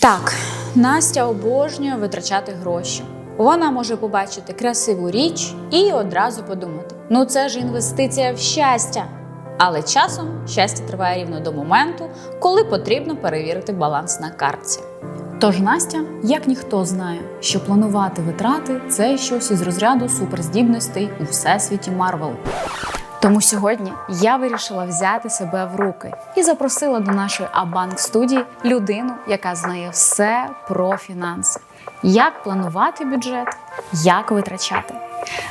Так, Настя обожнює витрачати гроші. Вона може побачити красиву річ і одразу подумати: ну це ж інвестиція в щастя. Але часом щастя триває рівно до моменту, коли потрібно перевірити баланс на картці. Тож Настя, як ніхто знає, що планувати витрати це щось із розряду суперздібностей у всесвіті Марвел. Тому сьогодні я вирішила взяти себе в руки і запросила до нашої Абанк студії людину, яка знає все про фінанси, як планувати бюджет, як витрачати.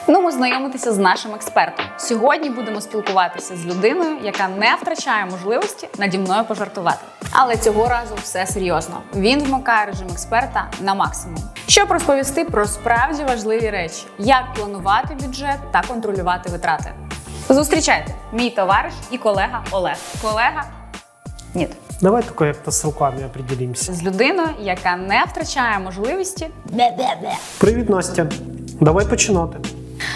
Ну, ми знайомитися з нашим експертом. Сьогодні будемо спілкуватися з людиною, яка не втрачає можливості наді мною пожартувати. Але цього разу все серйозно. Він вмикає режим експерта на максимум, щоб розповісти про справді важливі речі, як планувати бюджет та контролювати витрати. Зустрічайте, мій товариш і колега Олег. Колега ні, Давай только як-то з руками определимся. з людиною, яка не втрачає можливості. Привіт, Настя. Давай починати.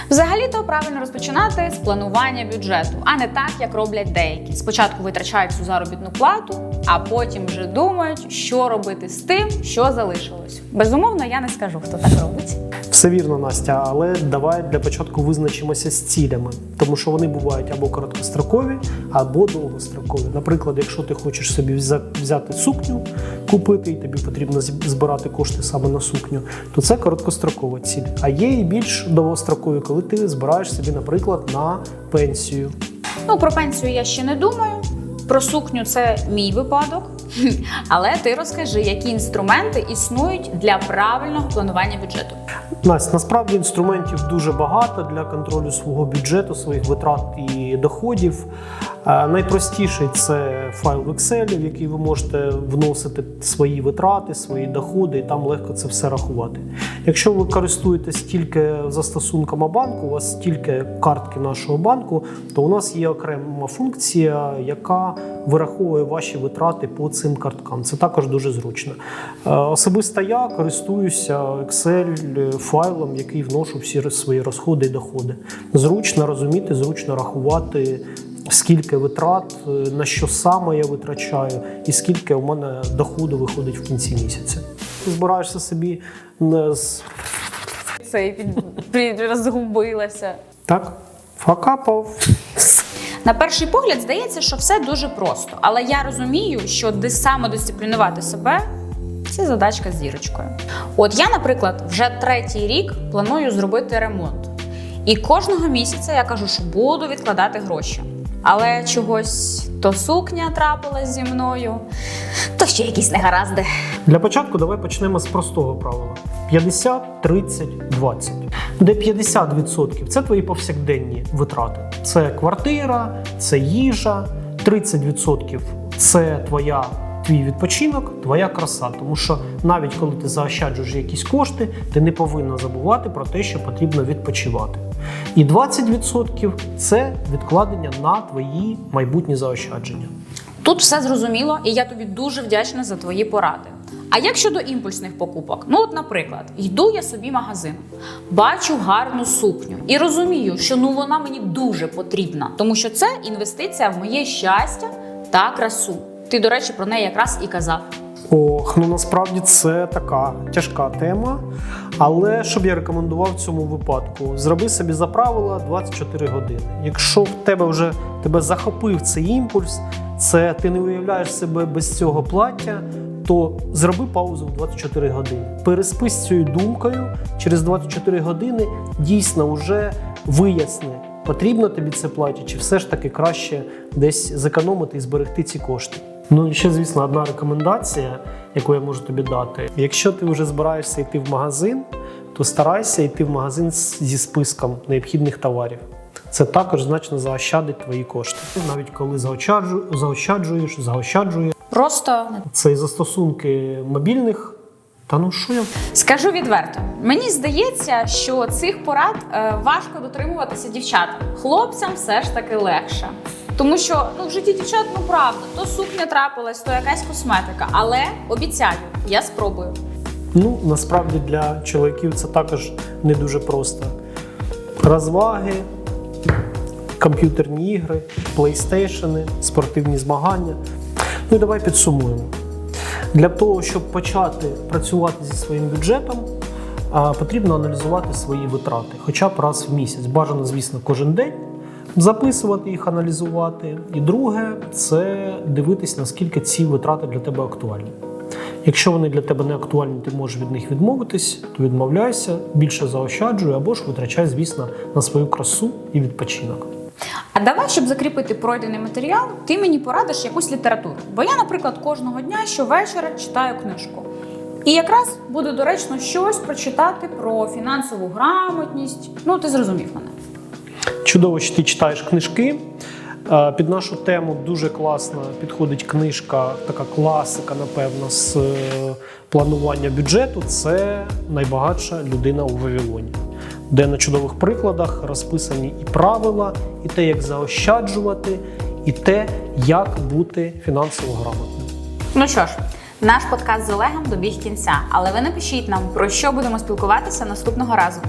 Взагалі-то правильно розпочинати з планування бюджету, а не так, як роблять деякі. Спочатку витрачають всю заробітну плату, а потім вже думають, що робити з тим, що залишилось. Безумовно, я не скажу, хто так робить. Все вірно, Настя, але давай для початку визначимося з цілями, тому що вони бувають або короткострокові, або довгострокові. Наприклад, якщо ти хочеш собі взя- взяти сукню, купити, і тобі потрібно збирати кошти саме на сукню, то це короткострокова ціль. А є і більш довгострокові, коли ти збираєш собі, наприклад, на пенсію. Ну, про пенсію я ще не думаю. Про сукню це мій випадок. Але ти розкажи, які інструменти існують для правильного планування бюджету. Настя, насправді інструментів дуже багато для контролю свого бюджету, своїх витрат і доходів. Найпростіший це файл в Excel, в який ви можете вносити свої витрати, свої доходи, і там легко це все рахувати. Якщо ви користуєтесь тільки застосунком банку, у вас тільки картки нашого банку, то у нас є окрема функція, яка вираховує ваші витрати по цим карткам. Це також дуже зручно. Е, Особисто я користуюся Excel файлом, який вношу всі свої розходи і доходи. Зручно розуміти, зручно рахувати. Скільки витрат, е, на що саме я витрачаю, і скільки у мене доходу виходить в кінці місяця. Ти збираєшся собі не з Це розгубилася. так, факапав. На перший погляд здається, що все дуже просто, але я розумію, що дис- самодисциплінувати себе це задачка з зірочкою. От я, наприклад, вже третій рік планую зробити ремонт. І кожного місяця я кажу, що буду відкладати гроші. Але чогось то сукня трапилась зі мною, то ще якісь негаразди. Для початку давай почнемо з простого правила: 50, 30, 20. Де 50% це твої повсякденні витрати. Це квартира, це їжа, 30% це твоя. Твій відпочинок, твоя краса, тому що навіть коли ти заощаджуєш якісь кошти, ти не повинна забувати про те, що потрібно відпочивати. І 20% це відкладення на твої майбутні заощадження. Тут все зрозуміло, і я тобі дуже вдячна за твої поради. А як щодо імпульсних покупок? Ну, от, наприклад, йду я собі в магазин, бачу гарну сукню і розумію, що ну вона мені дуже потрібна, тому що це інвестиція в моє щастя та красу. Ти, до речі, про неї якраз і казав. Ох, ну насправді це така тяжка тема. Але що б я рекомендував в цьому випадку? Зроби собі за правило 24 години. Якщо в тебе вже тебе захопив цей імпульс, це ти не уявляєш себе без цього плаття, то зроби паузу в 24 години. Переспи з цією думкою. Через 24 години дійсно вже виясни, потрібно тобі це плаття, чи все ж таки краще десь зекономити і зберегти ці кошти. Ну і ще, звісно, одна рекомендація, яку я можу тобі дати. Якщо ти вже збираєшся йти в магазин, то старайся йти в магазин зі списком необхідних товарів. Це також значно заощадить твої кошти. Навіть коли заощаджуєш, заощаджуєш. Просто Це і застосунки мобільних. Та ну що я скажу відверто, мені здається, що цих порад е, важко дотримуватися дівчатам. Хлопцям все ж таки легше. Тому що ну в житті дівчат ну правда, то сукня трапилась, то якась косметика. Але обіцяю, я спробую. Ну, насправді для чоловіків це також не дуже просто. Розваги, комп'ютерні ігри, плейстейшени, спортивні змагання. Ну і давай підсумуємо. Для того, щоб почати працювати зі своїм бюджетом, потрібно аналізувати свої витрати, хоча б раз в місяць. Бажано, звісно, кожен день записувати їх, аналізувати. І друге це дивитись, наскільки ці витрати для тебе актуальні. Якщо вони для тебе не актуальні, ти можеш від них відмовитись, то відмовляйся, більше заощаджуй або ж витрачай, звісно, на свою красу і відпочинок. А давай, щоб закріпити пройдений матеріал, ти мені порадиш якусь літературу. Бо я, наприклад, кожного дня щовечора читаю книжку. І якраз буде доречно щось прочитати про фінансову грамотність. Ну, ти зрозумів мене. Чудово, що ти читаєш книжки. Е, Під нашу тему дуже класно підходить книжка, така класика, напевно, з е, планування бюджету. Це найбагатша людина у Вавилоні, де на чудових прикладах розписані і правила, і те, як заощаджувати, і те, як бути фінансово грамотним. Ну що ж, наш подкаст з Олегом добіг кінця, але ви напишіть нам, про що будемо спілкуватися наступного разу.